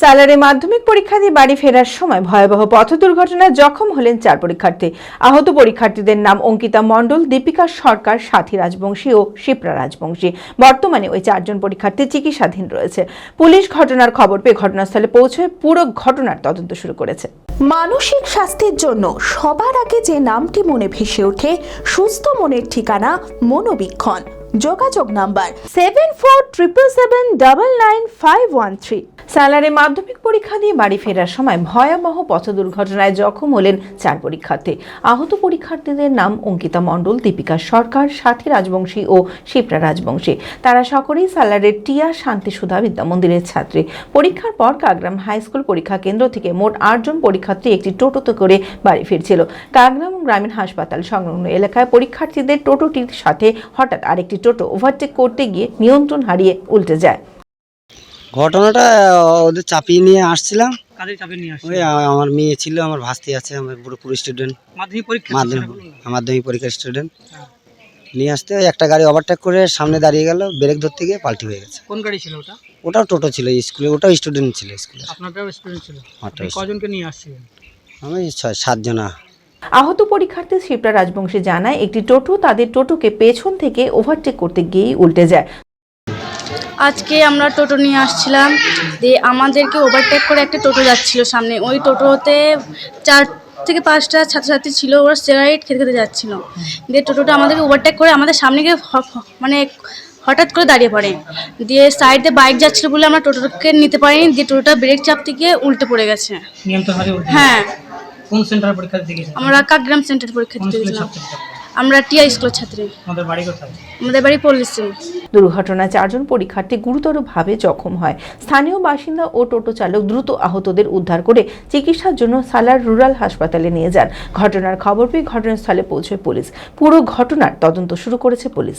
সালারে মাধ্যমিক পরীক্ষা দিয়ে বাড়ি ফেরার সময় ভয়াবহ পথ দুর্ঘটনায় জখম হলেন চার পরীক্ষার্থী। আহত পরীক্ষার্থীদের নাম অঙ্কিতা মণ্ডল, দীপিকা সরকার, সাথী রাজবংশী ও শিপ্রা রাজবংশী। বর্তমানে ওই চারজন পরীক্ষার্থী চিকিৎসাধীন রয়েছে। পুলিশ ঘটনার খবর পেয়ে ঘটনাস্থলে পৌঁছে পুরো ঘটনার তদন্ত শুরু করেছে। মানসিক স্বাস্থ্যের জন্য সবার আগে যে নামটি মনে ভেসে ওঠে, সুস্থ মনের ঠিকানা মনোবীক্ষণ। যোগাযোগ number seven four triple seven double nine five one three সালারে মাধ্যমিক পরীক্ষা দিয়ে বাড়ি ফেরার সময় ভয়াবহ পথ দুর্ঘটনায় জখম হলেন চার পরীক্ষার্থী। আহত পরীক্ষার্থীদের নাম অঙ্কিতা মণ্ডল, দীপিকা সরকার, সাথী রাজবংশী ও শিপ্রা রাজবংশী। তারা সকলেই সালারের টিয়া শান্তি সুধা বিদ্যা মন্দিরের ছাত্রী। পরীক্ষার পর কাগ্রাম হাই স্কুল পরীক্ষা কেন্দ্র থেকে মোট আটজন পরীক্ষার্থী একটি টোটোতে করে বাড়ি ফিরছিল। কাগ্রাম গ্রামীণ হাসপাতাল সংলগ্ন এলাকায় পরীক্ষার্থীদের টোটোটির সাথে হঠাৎ আরেকটি টোটো ওভারটেক করতে গিয়ে নিয়ন্ত্রণ হারিয়ে উল্টে যায়। ঘটনাটা ওদের চাপিয়ে নিয়ে আসছিলাম। কাদের চাপে নিয়ে আসছে ওই আমার মেয়ে ছিল আমার ভাস্তি আছে আমার পুরো পুরো স্টুডেন্ট মাধ্যমিক পরীক্ষা মাধ্যমিক মাধ্যমিক পরীক্ষার স্টুডেন্ট হ্যাঁ। নিয়ে আসতে একটা গাড়ি ওভারটেক করে সামনে দাঁড়িয়ে গেল ব্রেক ধরতে গিয়ে পাল্টি হয়ে গেছে। কোন গাড়ি ছিল ওটা? ওটাও টোটো ছিল স্কুলে ওটাও স্টুডেন্ট ছিল স্কুলে আপনারটাও স্টুডেন্ট ছিল? কজনকে নিয়ে আসছিলেন? আমি ছয় সাতজনা। আহত পরীক্ষার্থী শিপ্রা রাজবংশী জানায় একটি টোটো তাদের টোটোকে পেছন থেকে ওভারটেক করতে গিয়েই উল্টে যায়। আজকে আমরা টোটো নিয়ে আসছিলাম দিয়ে আমাদেরকে ওভারটেক করে একটা টোটো যাচ্ছিল সামনে। ওই টোটোতে চার থেকে পাঁচটা ছাত্রছাত্রী ছিল ওরা স্টেরাইড খেতে খেতে যাচ্ছিল। দিয়ে টোটোটা আমাদেরকে ওভারটেক করে আমাদের সামনে গিয়ে মানে হঠাৎ করে দাঁড়িয়ে পড়ে। দিয়ে সাইডে বাইক যাচ্ছিল বলে আমরা টোটোকে নিতে পারিনি দিয়ে টোটোটা ব্রেক চাপতে গিয়ে উল্টে পড়ে গেছে। হ্যাঁ। কোন সেন্টার পরীক্ষা দিতে গেছেন আমরা কাকগ্রাম সেন্টার পরীক্ষা দিতে ছাত্র আমরা টিআই স্কুলের ছাত্রী। আমাদের বাড়ি কোথায়? আমাদের বাড়ি পল্লিশ্রী দুর্ঘটনায় চারজন পরীক্ষার্থী গুরুতরভাবে জখম হয়। স্থানীয় বাসিন্দা ও টোটো চালক দ্রুত আহতদের উদ্ধার করে চিকিৎসার জন্য সালার রুরাল হাসপাতালে নিয়ে যান। ঘটনার খবর পেয়ে ঘটনাস্থলে পৌঁছয় পুলিশ। পুরো ঘটনার তদন্ত শুরু করেছে পুলিশ।